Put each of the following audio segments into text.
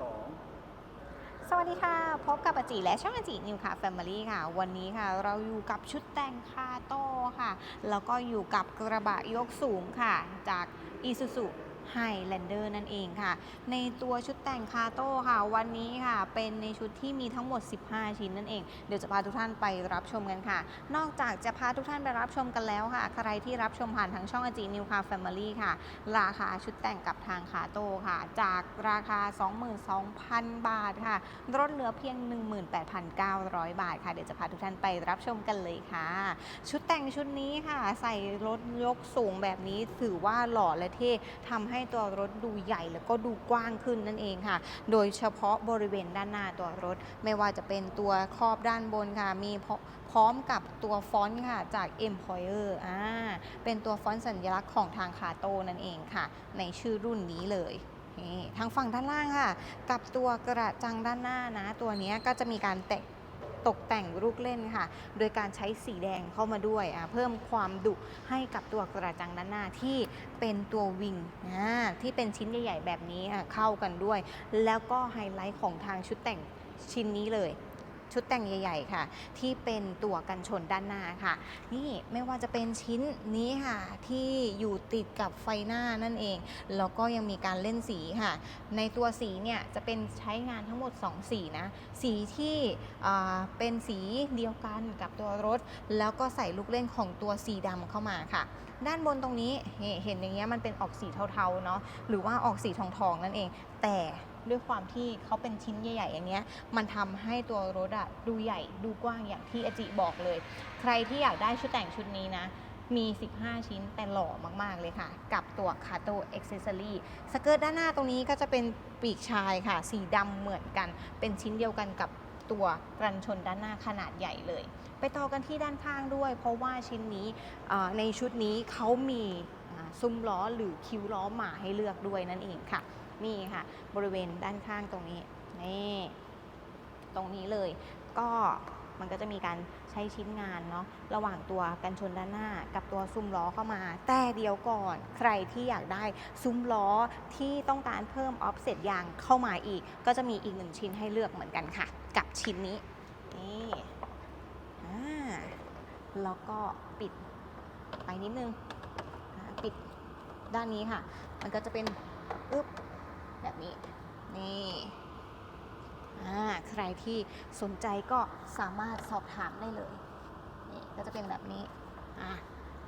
สองสวัสดีค่ะ พบกับอาจิและช่องอาจินิวค่ะแฟมิลี่ค่ะ วันนี้ค่ะ เราอยู่กับชุดแต่งคาโต้ค่ะ แล้วก็อยู่กับกระบะยกสูงค่ะ จากอีซูซู Highlander นั่นเองค่ะ ในตัวชุดแต่งคาโต้ค่ะ วันนี้ค่ะ เป็นในชุดที่มีทั้งหมด 15 ชิ้นนั่นเอง เดี๋ยวจะพาทุกท่านไปรับชมกันค่ะ นอกจากจะพาทุกท่านไปรับชมกันแล้วค่ะ ใครที่รับชมผ่านทางช่องอจินิวค่ะแฟมิลี่ค่ะ ราคาชุดแต่งกับทางคาโต้ค่ะ จากราคา 22,000 บาทค่ะลดเหลือเพียง 18,900 บาทค่ะ เดี๋ยวจะพาทุกท่านไปรับชมกันเลยค่ะ ชุดแต่งชุดนี้ค่ะ ใส่รถยกสูงแบบนี้ถือว่าหล่อและเท่ทำให้ให้ตัวรถดูใหญ่แล้วก็ดูกว้างขึ้นนั่นเองค่ะ โดยเฉพาะบริเวณด้านหน้าตัวรถ ไม่ว่าจะเป็นตัวครอบด้านบนค่ะมีพร้อมกับตัวฟอนต์ค่ะจาก Employer อ่าเป็นตัวฟอนต์สัญลักษณ์ของทางคาโต้นั่นเองค่ะ ในชื่อรุ่นนี้เลยทางฝั่งด้านล่างค่ะ กับตัวกระจังด้านหน้านะ ตัวนี้ก็จะมีการแตะ ตกแต่งลูกเล่นค่ะ โดยการใช้สีแดงเข้ามาด้วย เพิ่มความดุให้กับตัวกระจังด้านหน้าที่เป็นตัววิงที่เป็นชิ้นใหญ่ ๆ แบบนี้เข้ากันด้วย แล้วก็ไฮไลท์ของทางชุดแต่งชิ้นนี้เลย ชุดแต่งใหญ่ ๆ ค่ะ ที่เป็นตัวกันชนด้านหน้าค่ะ นี่ไม่ว่าจะเป็นชิ้นนี้ค่ะ ที่อยู่ติดกับไฟหน้านั่นเอง แล้วก็ยังมีการเล่นสีค่ะ ในตัวสีเนี่ยจะเป็นใช้งานทั้งหมด 2 สีนะ สีที่เป็นสีเดียวกันกับตัวรถ แล้วก็ใส่ลูกเล่นของตัวสีดำเข้ามาค่ะ ด้านบนตรงนี้เห็นอย่างเงี้ยมันเป็นออกสีเทาๆเนาะหรือว่าออกสีทองๆนั่นเอง แต่ ด้วยความที่เขาเป็นชิ้นใหญ่ๆอย่างเนี้ยมันทำให้ตัวรถอะดูใหญ่ดูกว้างอย่างที่อจิบอกเลย ใครที่อยากได้ชุดแต่งชุดนี้นะมี 15 ชิ้น แต่หล่อมาก ๆ เลยค่ะ กับตัว c a t o Accessory สเกิร์ตด้านหน้าตรงนี้ก็จะเป็นปีกชายค่ะ สีดำเหมือนกัน เป็นชิ้นเดียวกันกับตัวกันชนด้านหน้าขนาดใหญ่เลย ไปต่อกันที่ด้านข้างด้วย เพราะว่าชิ้นนี้ในชุดนี้เขามีซุ้มล้อหรือคิ้วล้อหมาให้เลือกด้วยนั่นเองค่ะ นี่ค่ะ บริเวณด้านข้างตรงนี้ นี่ ตรงนี้เลย ก็มันก็จะมีการใช้ชิ้นงานเนาะระหว่างตัวกันชนด้านหน้า กับตัวซุ้มล้อเข้ามา แต่เดียวก่อน ใครที่อยากได้ซุ้มล้อที่ต้องการเพิ่มออฟเซตยางเข้ามาอีก ก็จะมีอีกหนึ่งชิ้นให้เลือกเหมือนกันค่ะ กับชิ้นนี้นี่อ่าแล้วก็ปิดไปนิดนึงปิดด้านนี้ค่ะ มันก็จะเป็นอึ๊บ แบบนี้ นี่อ่าใครที่สนใจก็สามารถสอบถามได้เลย นี่ก็จะเป็นแบบนี้ อะ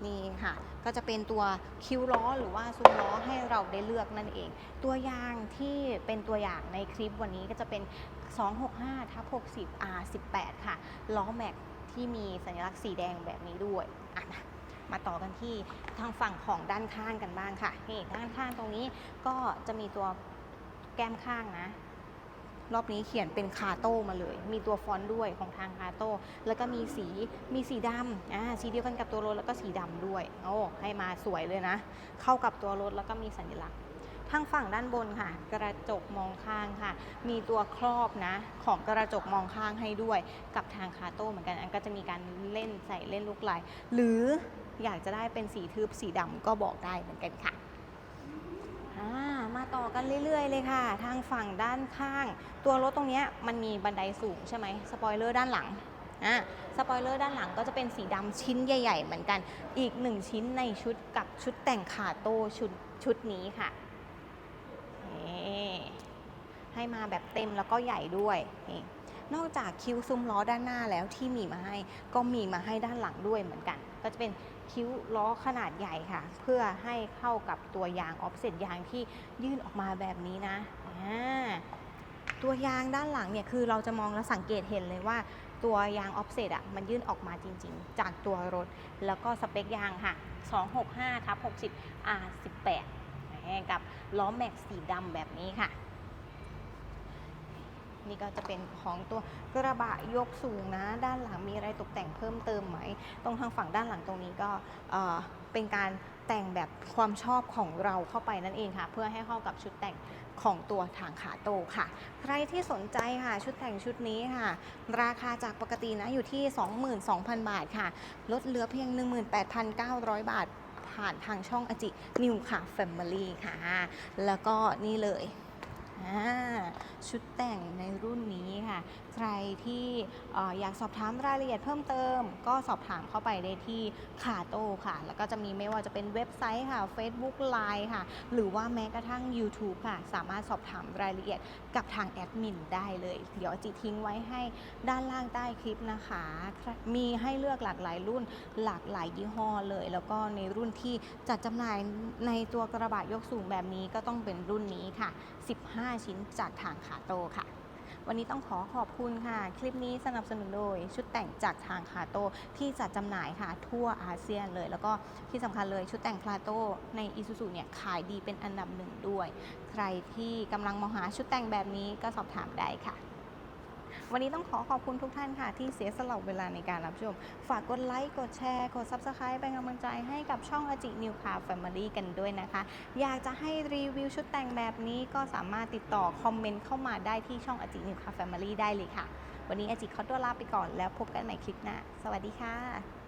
นี่ค่ะ ก็จะเป็นตัวคิ้วล้อหรือว่าซุ้มล้อให้เราได้เลือกนั่นเอง ตัวยางที่เป็นตัวอย่างในคลิปวันนี้ก็จะเป็น 265ทับ60 R18 ค่ะ ล้อแม็กที่มีสัญลักษณ์สีแดงแบบนี้ด้วย อะมาต่อกันที่ทางฝั่งของด้านข้างกันบ้างค่ะ นี่ด้านข้างตรงนี้ก็จะมีตัว ก้มข้างนะ รอบนี้เขียนเป็นคาโต้มาเลย มีตัวฟอนต์ด้วยของทางคาโต้ แล้วก็มีสีมีสีดำอ่าสีเดียวกันกับตัวรถแล้วก็สีดำด้วยโอ้ให้มาสวยเลยนะ เข้ากับตัวรถแล้วก็มีสัญลักษณ์ทางฝั่งด้านบนค่ะ กระจกมองข้างค่ะ มีตัวครอบนะ ของกระจกมองข้างให้ด้วย กับทางคาโต้เหมือนกันอันก็จะมีการเล่นใส่เล่นลูกลายหรืออยากจะได้เป็นสีทึบสีดำก็บอกได้เหมือนกันค่ะ มาต่อกันเรื่อยๆเลยค่ะ ทางฝั่งด้านข้าง ตัวรถตรงนี้มันมีบันไดสูงใช่ไหมสปอยเลอร์ด้านหลังอ่าสปอยเลอร์ด้านหลังก็จะเป็นสีดำชิ้นใหญ่ ๆ เหมือนกัน อีกหนึ่งชิ้นในชุดกับชุดแต่งขาโตชุดชุดนี้ค่ะให้มาแบบเต็มแล้วก็ใหญ่ด้วยนี่นอกจากคิ้วซุ้มล้อด้านหน้าแล้วที่มีมาให้ ก็มีมาให้ด้านหลังด้วยเหมือนกัน ก็จะเป็น คิ้วล้อขนาดใหญ่ค่ะ เพื่อให้เข้ากับตัวยางออฟเซตยางที่ยื่นออกมาแบบนี้นะตัวยางด้านหลังเนี่ยคือเราจะมองและสังเกตเห็นเลยว่าตัวยางออฟเซตอะมันยื่นออกมาจริงๆ จากตัวรถ แล้วก็สเปคยางค่ะ 265ทับ60 R18 กับล้อแม็กสีดำแบบนี้ค่ะ นี่ก็จะเป็นของตัวกระบะยกสูงนะ ด้านหลังมีอะไรตกแต่งเพิ่มเติมไหม ตรงทางฝั่งด้านหลังตรงนี้ก็เป็นการแต่งแบบความชอบของเราเข้าไปนั่นเองค่ะ เพื่อให้เข้ากับชุดแต่งของตัวทางขาโตค่ะ ใครที่สนใจค่ะ ชุดแต่งชุดนี้ค่ะ ราคาจากปกตินะอยู่ที่ 22,000 บาทค่ะ ลดเหลือเพียง 18,900 บาท ผ่านทางช่องอจินิวค่ะ Family ค่ะ แล้วก็นี่เลยอ่า ชุดแต่งในรุ่นนี้ค่ะ ใครที่เอ่ออยากสอบถามรายละเอียดเพิ่มเติม ก็สอบถามเข้าไปได้ที่คาโต้ค่ะ แล้วก็จะมีไม่ว่าจะเป็นเว็บไซต์ค่ะ Facebook Line ค่ะ หรือว่าแม้กระทั่ง YouTube ค่ะ สามารถสอบถามรายละเอียดกับทางแอดมินได้เลย เดี๋ยวจีทิ้งไว้ให้ด้านล่างใต้คลิปนะคะ มีให้เลือกหลากหลายรุ่นหลากหลายยี่ห้อเลย แล้วก็ในรุ่นที่จัดจำหน่ายในตัวกระบะยกสูงแบบนี้ก็ต้องเป็นรุ่นนี้ค่ะ 15 ชิ้นจากทางคาโตค่ะ วันนี้ต้องขอขอบคุณค่ะ คลิปนี้สนับสนุนโดย ชุดแต่งจากทางคาโตที่จัดจำหน่ายค่ะ ทั่วอาเซียนเลย แล้วก็ที่สำคัญเลยชุดแต่งคาโตในอิซูซูเนี่ยขายดีเป็นอันดับหนึ่งด้วย ใครที่กำลังมองหาชุดแต่งแบบนี้ก็สอบถามได้ค่ะ วันนี้ต้องขอขอบคุณทุกท่านค่ะ ที่เสียสละเวลาในการรับชม ฝากกดไลค์ กดแชร์ กด Subscribe เป็นกำลังใจให้กับช่องอจินิวคาแฟมิลี่กันด้วยนะคะ อยากจะให้รีวิวชุดแต่งแบบนี้ก็สามารถติดต่อคอมเมนต์เข้ามาได้ที่ช่องอจินิวคาแฟมิลี่ได้เลยค่ะ วันนี้อจิขอตัวลาไปก่อนแล้วพบกันใหม่คลิปหน้า สวัสดีค่ะ